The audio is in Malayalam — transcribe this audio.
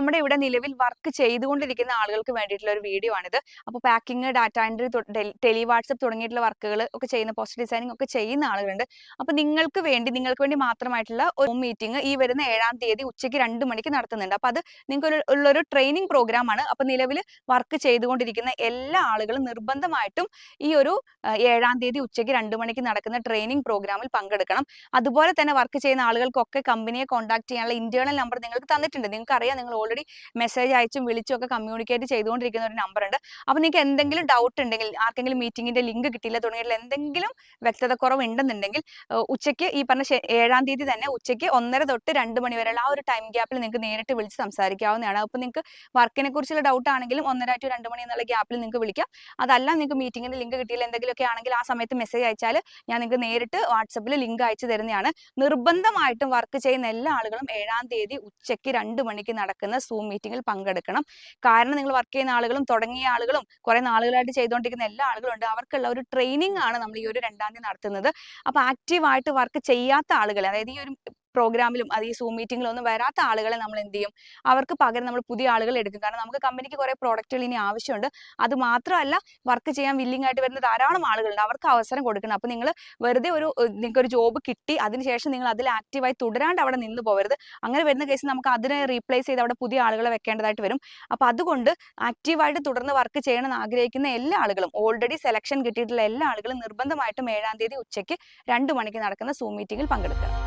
നമ്മുടെ ഇവിടെ നിലവിൽ വർക്ക് ചെയ്തുകൊണ്ടിരിക്കുന്ന ആളുകൾക്ക് വേണ്ടിയിട്ടുള്ള ഒരു വീഡിയോ ആണിത്. അപ്പോൾ packing data entry tele WhatsApp തുടങ്ങിയിട്ടുള്ള വർക്കുകൾ ഒക്കെ ചെയ്യുന്ന പോസ്റ്റ് ഡിസൈനിങ് ഒക്കെ ചെയ്യുന്ന ആളുകളുണ്ട്. അപ്പോൾ നിങ്ങൾക്ക് വേണ്ടി നിങ്ങൾക്ക് വേണ്ടി മാത്രമായിട്ടുള്ള ഒരു മീറ്റിംഗ് ഈ വരുന്ന ഏഴാം തീയതി ഉച്ചയ്ക്ക് രണ്ട് മണിക്ക് നടത്തുന്നുണ്ട്. അപ്പോൾ അത് നിങ്ങൾക്ക് ഉള്ളൊരു ട്രെയിനിങ് പ്രോഗ്രാം ആണ്. അപ്പോൾ നിലവിൽ വർക്ക് ചെയ്തുകൊണ്ടിരിക്കുന്ന എല്ലാ ആളുകളും നിർബന്ധമായിട്ടും ഈ ഒരു ഏഴാം തീയതി ഉച്ചയ്ക്ക് രണ്ട് മണിക്ക് നടക്കുന്ന ട്രെയിനിങ് പ്രോഗ്രാമിൽ പങ്കെടുക്കണം. അതുപോലെ തന്നെ വർക്ക് ചെയ്യുന്ന ആളുകൾക്കൊക്കെ കമ്പനിയെ കോൺടാക്ട് ചെയ്യാനുള്ള ഇന്റേണൽ നമ്പർ നിങ്ങൾക്ക് തന്നിട്ടുണ്ട്. നിങ്ങൾക്ക് അറിയാം നിങ്ങൾ ഓൾറെഡി മെസ്സേജ് അയച്ചും വിളിച്ചും ഒക്കെ കമ്മ്യൂണിക്കേറ്റ് ചെയ്തുകൊണ്ടിരിക്കുന്ന ഒരു നമ്പർ ഉണ്ട്. അപ്പോൾ നിങ്ങൾക്ക് എന്തെങ്കിലും ഡൗട്ട് ഉണ്ടെങ്കിൽ ആർക്കെങ്കിലും മീറ്റിംഗിന്റെ ലിങ്ക് കിട്ടിയില്ല തുടങ്ങിയിട്ടുള്ള എന്തെങ്കിലും വ്യക്തത കുറവ് ഉണ്ടെന്നുണ്ടെങ്കിൽ ഉച്ചയ്ക്ക് ഈ പറഞ്ഞ ഏഴാം തീയതി തന്നെ ഉച്ചയ്ക്ക് ഒന്നര തൊട്ട് രണ്ട് മണി വരെയുള്ള ആ ഒരു ടൈം ഗ്യാപ്പിൽ നിങ്ങൾക്ക് നേരിട്ട് വിളിച്ച് സംസാരിക്കാവുന്നതാണ്. അപ്പോൾ നിങ്ങൾക്ക് വർക്കിനെ കുറിച്ചുള്ള ഡൗട്ട് ആണെങ്കിലും ഒന്നര ടു രണ്ട് മണി എന്നുള്ള ഗ്യാപ്പിൽ നിങ്ങൾക്ക് വിളിക്കാം. അതല്ല നിങ്ങൾക്ക് മീറ്റിംഗിന്റെ ലിങ്ക് കിട്ടിയില്ല എന്തെങ്കിലുമൊക്കെ ആണെങ്കിൽ ആ സമയത്ത് മെസ്സേജ് അയച്ചാൽ ഞാൻ നിങ്ങൾക്ക് നേരിട്ട് വാട്സപ്പിൽ ലിങ്ക് അയച്ചു തരുന്നതാണ്. നിർബന്ധമായിട്ടും വർക്ക് ചെയ്യുന്ന എല്ലാ ആളുകളും ഏഴാം തീയതി ഉച്ചയ്ക്ക് രണ്ട് മണിക്ക് നടക്കുന്ന സൂം മീറ്റിംഗിൽ പങ്കെടുക്കണം. കാരണം നിങ്ങൾ വർക്ക് ചെയ്യുന്ന ആളുകളും തുടങ്ങിയ ആളുകളും കുറെ നാളുകളായിട്ട് ചെയ്തുകൊണ്ടിരിക്കുന്ന എല്ലാ ആളുകളും ഉണ്ട്. അവർക്കുള്ള ഒരു ട്രെയിനിങ് ആണ് നമ്മൾ ഈ ഒരു രണ്ടാം തീയതി നടത്തുന്നത്. അപ്പോൾ ആക്റ്റീവായിട്ട് വർക്ക് ചെയ്യാത്ത ആളുകൾ അതായത് ഈ ഒരു പ്രോഗ്രാമിലും അത് ഈ സൂം മീറ്റിംഗിലും ഒന്നും വരാത്ത ആളുകളെ നമ്മൾ എന്ത് ചെയ്യും? അവർക്ക് പകരം നമ്മൾ പുതിയ ആളുകൾ എടുക്കും. കാരണം നമുക്ക് കമ്പനിക്ക് കുറെ പ്രോഡക്റ്റുകൾ ഇനി ആവശ്യമുണ്ട്. അത് മാത്രമല്ല വർക്ക് ചെയ്യാൻ വില്ലിംഗ് ആയിട്ട് വരുന്ന ധാരാളം ആളുകളുണ്ട്. അവർക്ക് അവസരം കൊടുക്കണം. അപ്പോൾ നിങ്ങൾ വെറുതെ ഒരു നിങ്ങൾക്ക് ഒരു ജോബ് കിട്ടി അതിനുശേഷം നിങ്ങൾ അതിൽ ആക്റ്റീവായി തുടരാണ്ട് അവിടെ നിന്ന് പോകരുത് അങ്ങനെ വരുന്ന കേസിൽ നമുക്ക് അതിനെ റീപ്ലേസ് ചെയ്ത് അവിടെ പുതിയ ആളുകളെ വെക്കേണ്ടതായിട്ട് വരും. അപ്പോൾ അതുകൊണ്ട് ആക്റ്റീവായിട്ട് തുടർന്ന് വർക്ക് ചെയ്യണമെന്ന് ആഗ്രഹിക്കുന്ന എല്ലാ ആളുകളും ഓൾറെഡി സെലക്ഷൻ കിട്ടിയിട്ടുള്ള എല്ലാ ആളുകളും നിർബന്ധമായിട്ടും ഏഴാം തീയതി ഉച്ചയ്ക്ക് രണ്ട് മണിക്ക് നടക്കുന്ന സൂം മീറ്റിംഗിൽ പങ്കെടുക്കുക.